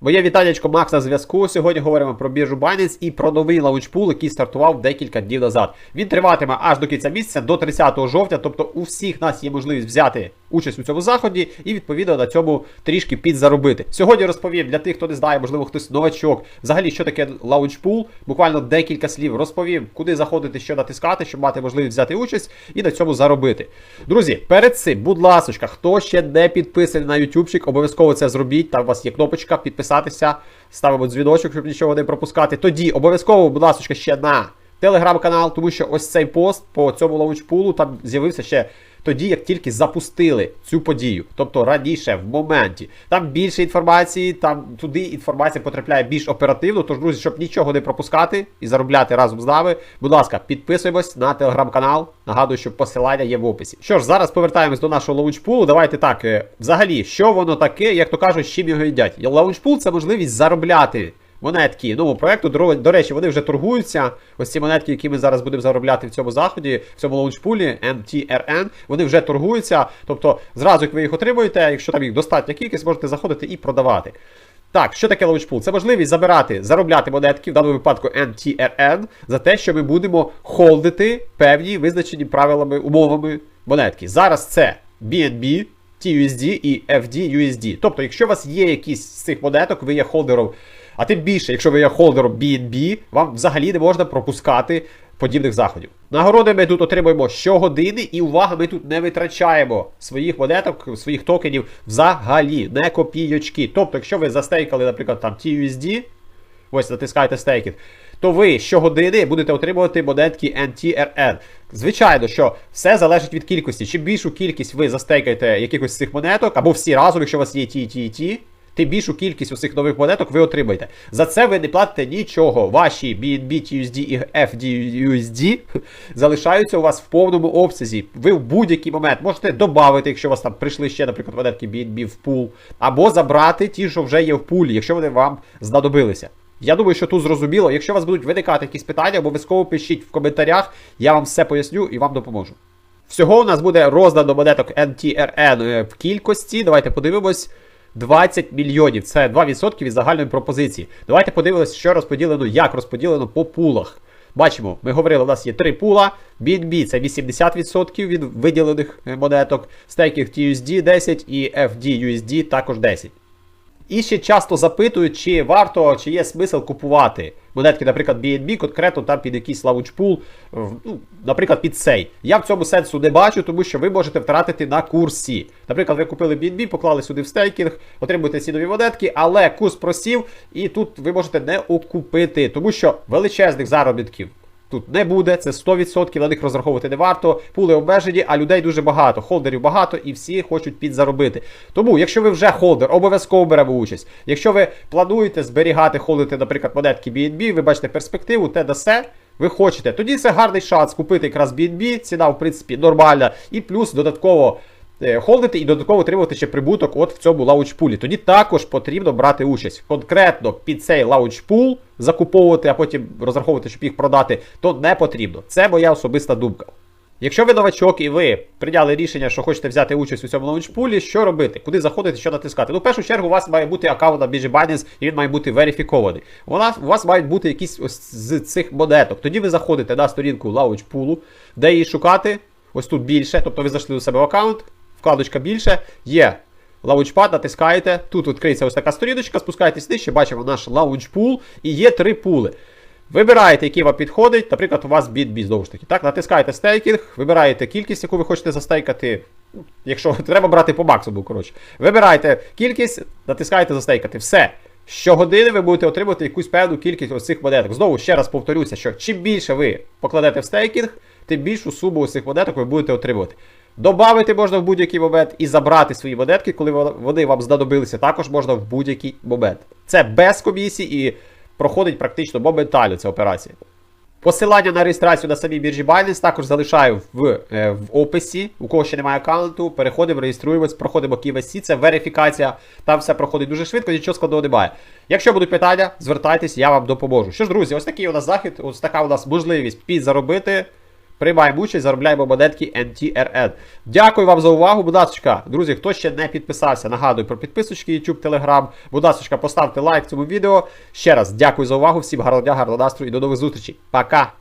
Моє вітанечко Макс на зв'язку. Сьогодні говоримо про біржу Binance і про новий лаунчпул, який стартував декілька днів назад. Він триватиме аж до кінця місяця, до 30 жовтня. Тобто у всіх нас є можливість взяти участь у цьому заході і відповідно на цьому трішки підзаробити. Сьогодні розповім для тих, хто не знає, можливо, хтось новачок. Взагалі, що таке лаунчпул, буквально декілька слів розповім, куди заходити, що натискати, щоб мати можливість взяти участь і на цьому заробити. Друзі, перед цим, будь ласка, хто ще не підписаний на ютубчик, обов'язково це зробіть. Там у вас є кнопочка підписатися, ставимо дзвіночок, щоб нічого не пропускати. Тоді обов'язково, будь ласка, ще на телеграм-канал, тому що ось цей пост по цьому лаунчпулу там з'явився ще. Тоді, як тільки запустили цю подію, тобто раніше, в моменті, там більше інформації, там туди інформація потрапляє більш оперативно. Тож, друзі, щоб нічого не пропускати і заробляти разом з нами, будь ласка, підписуємось на телеграм-канал. Нагадую, що посилання є в описі. Що ж, зараз повертаємось до нашого лаунчпулу. Давайте так. е, Взагалі, що воно таке, як то кажуть, з чим його їдять. Лаунчпул це можливість заробляти. Монетки нового проекту, до, до речі, вони вже торгуються. Ось ці монетки, які ми зараз будемо заробляти в цьому заході, в цьому лаунчпулі MTRN, вони вже торгуються. Тобто, зразу, як ви їх отримуєте, якщо там їх достатня кількість, можете заходити і продавати. Так, що таке лаунчпул? Це можливість забирати, заробляти монетки, в даному випадку MTRN, за те, що ми будемо холдити певні визначені правилами, умовами монетки. Зараз це BNB, TUSD і FDUSD. Тобто, якщо у вас є якісь з цих монеток, ви є холдером, а тим більше, якщо ви є холдером BNB, вам взагалі не можна пропускати подібних заходів. Нагороди ми тут отримуємо щогодини, і увага, ми тут не витрачаємо своїх монеток, своїх токенів взагалі, не копійочки. Тобто, якщо ви застейкали, наприклад, там TUSD, ось натискаєте стейкінг, то ви щогодини будете отримувати монетки NTRN. Звичайно, що все залежить від кількості. Чим більшу кількість ви застейкаєте якихось з цих монеток, або всі разом, якщо у вас є ті, і ті, і ті, тим більшу кількість усіх нових монеток ви отримаєте. За це ви не платите нічого. Ваші BNB, TUSD і FDUSD залишаються у вас в повному обсязі. Ви в будь-який момент можете додати, якщо у вас там прийшли ще, наприклад, монетки BNB в пул, або забрати ті, що вже є в пулі, якщо вони вам знадобилися. Я думаю, що тут зрозуміло. Якщо у вас будуть виникати якісь питання, обов'язково пишіть в коментарях, я вам все поясню і вам допоможу. Всього у нас буде роздано монеток NTRN е, в кількості. Давайте подивимось. 20 мільйонів. Це 2% від загальної пропозиції. Давайте подивимося, що розподілено, як розподілено по пулах. Бачимо, ми говорили, у нас є три пула. BNB це 80% від виділених е, монеток, стейкінг TUSD 10 і FDUSD також 10. І ще часто запитують, чи варто, чи є смисл купувати монетки, наприклад, BNB, конкретно там під якийсь лаунчпул, в- ну, наприклад, під цей. Я в цьому сенсу не бачу, тому що ви можете втратити на курсі. Наприклад, ви купили BNB, поклали сюди в стейкінг, отримуєте ці нові монетки, але курс просів, і тут ви можете не окупити, тому що величезних заробітків. Тут не буде, це 100%, на них розраховувати не варто. Пули обмежені, а людей дуже багато, холдерів багато і всі хочуть підзаробити. Тому, якщо ви вже холдер, обов'язково беремо участь. Якщо ви плануєте зберігати, холдити, наприклад, монетки BNB, ви бачите перспективу, те да се, ви хочете. Тоді це гарний шанс купити якраз BNB, ціна, в принципі, нормальна, і плюс додатково. Е, Холдити і додатково отримувати ще прибуток от в цьому лаунчпулі. Тоді також потрібно брати участь. Конкретно під цей лаунчпул закуповувати, а потім розраховувати, щоб їх продати, то не потрібно. Це моя особиста думка. Якщо ви новачок і ви прийняли рішення, що хочете взяти участь у цьому лаунчпулі, що робити? Куди заходити, що натискати? Ну, в першу чергу, у вас має бути аккаунт на біржі Binance, і він має бути верифікований. У нас, у вас мають бути якісь ось з цих монеток. Тоді ви заходите на сторінку лаунчпулу, де її шукати. Ось тут більше, тобто ви зайшли у себе в аккаунт, вкладочка більше, є лаунчпад, натискаєте. Тут відкриється ось така сторіночка, спускаєтесь нижче, бачимо наш лаунчпул, і є три пули. Вибираєте, який вам підходить, наприклад, у вас BNB, знову ж таки. Так, натискаєте стейкінг, вибираєте кількість, яку ви хочете застейкати. Якщо треба брати по максимуму, коротше. Вибираєте кількість, натискаєте застейкати. Все. Щогодини ви будете отримувати якусь певну кількість ось цих монеток. Знову ще раз повторюся, що чим більше ви покладете в стейкінг, тим більшу суму ось цих монеток ви будете отримувати. Добавити можна в будь-який момент і забрати свої монетки, коли вони вам знадобилися, також можна в будь-який момент. Це без комісії і проходить практично моментально ця операція. Посилання на реєстрацію на самій біржі Binance також залишаю в, е, в описі. У кого ще немає аккаунту, переходимо, реєструємось, проходимо KYC, це верифікація. Там все проходить дуже швидко, нічого складного немає. Якщо будуть питання, звертайтесь, я вам допоможу. Що ж, друзі, ось такий у нас захід, ось така у нас можливість підзаробити. Приймаємо участь, заробляємо монетки NTRN. Дякую вам за увагу. Будь ласка, друзі, хто ще не підписався, нагадую про підписочки YouTube, Telegram. Будь поставте лайк цьому відео. Ще раз дякую за увагу. Всім гарного дня, гарного настрою і до нових зустрічей. Пока!